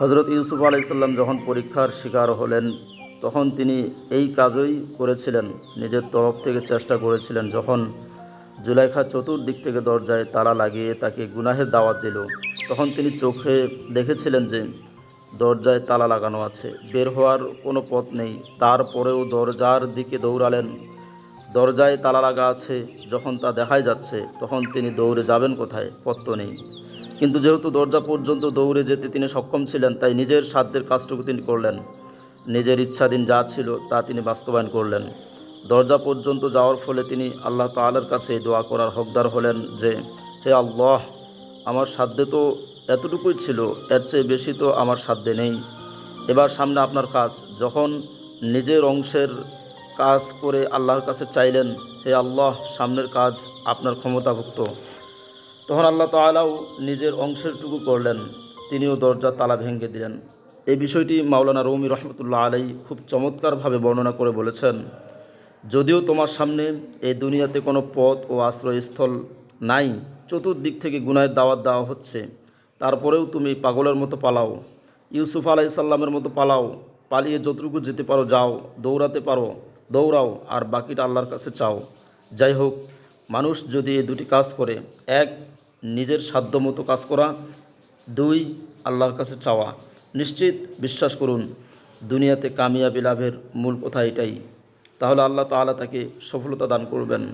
হজরত ইউসুফ আলাইসাল্লাম যখন পরীক্ষার শিকার হলেন, তখন তিনি এই কাজই করেছিলেন, নিজের তরফ থেকে চেষ্টা করেছিলেন। যখন জুলাইখা চতুর্দিক থেকে দরজায় তালা লাগিয়ে তাকে গুনাহের দাওয়াত দিল, তখন তিনি চোখে দেখেছিলেন যে দরজায় তালা লাগানো আছে। বের হওয়ার কোনো পথ নেই। তারপরেও দরজার দিকে দৌড়ালেন। দরজায় তালা লাগা আছে, যখন তা দেখাই যাচ্ছে, তখন তিনি দৌড়ে যাবেন কোথায়? পথ তো নেই। কিন্তু যেহেতু দরজা পর্যন্ত দৌড়ে যেতে তিনি সক্ষম ছিলেন, তাই নিজের সাধ্যের কাজটুকু তিনি করলেন। নিজের ইচ্ছাধীন যা ছিল তা তিনি বাস্তবায়ন করলেন। দরজা পর্যন্ত যাওয়ার ফলে তিনি আল্লাহ তাআলার কাছে দোয়া করার হকদার হলেন যে, হে আল্লাহ, আমার সাধ্যে তো এতটুকুই ছিল, এর চেয়ে বেশি তো আমার সাধ্যে নেই। এবার সামনে আপনার কাজ। যখন নিজের অংশের কাজ করে আল্লাহর কাছে চাইলেন, হে আল্লাহ, সামনের কাজ আপনার ক্ষমতাভুক্ত। তখন আল্লাহ তাআলাও নিজের অংশেরটুকু করলেন। তিনিও দরজার তালা ভেঙে দিলেন। এই বিষয়টি মাওলানা রৌমি রহমতুল্লাহ আলাই খুব চমৎকারভাবে বর্ণনা করে বলেছেন, যদিও তোমার সামনে এই দুনিয়াতে কোনো পথ ও আশ্রয়স্থল নাই, চতুর্দিক থেকে গুনায় দাওয়াত দেওয়া হচ্ছে। তারপরেও তুমি পাগলের মতো পালাও, ইউসুফ আলাইসাল্লামের মতো পালাও, পালিয়ে যতটুকু যেতে পারো যাও, দৌড়াতে পারো, দৌড়াও, আর বাকিটা আল্লাহর কাছে চাও। যাই হোক, মানুষ যদি এই দুটি কাজ করে, এক নিজের সাধ্য মতো কাজ করা। দুই, আল্লাহর কাছে চাওয়া। নিশ্চিত বিশ্বাস করুন, দুনিয়াতে কামিয়াবি লাভের মূল কথা এটাই। তাহলে আল্লাহ তালা তাকে সফলতা দান করবেন।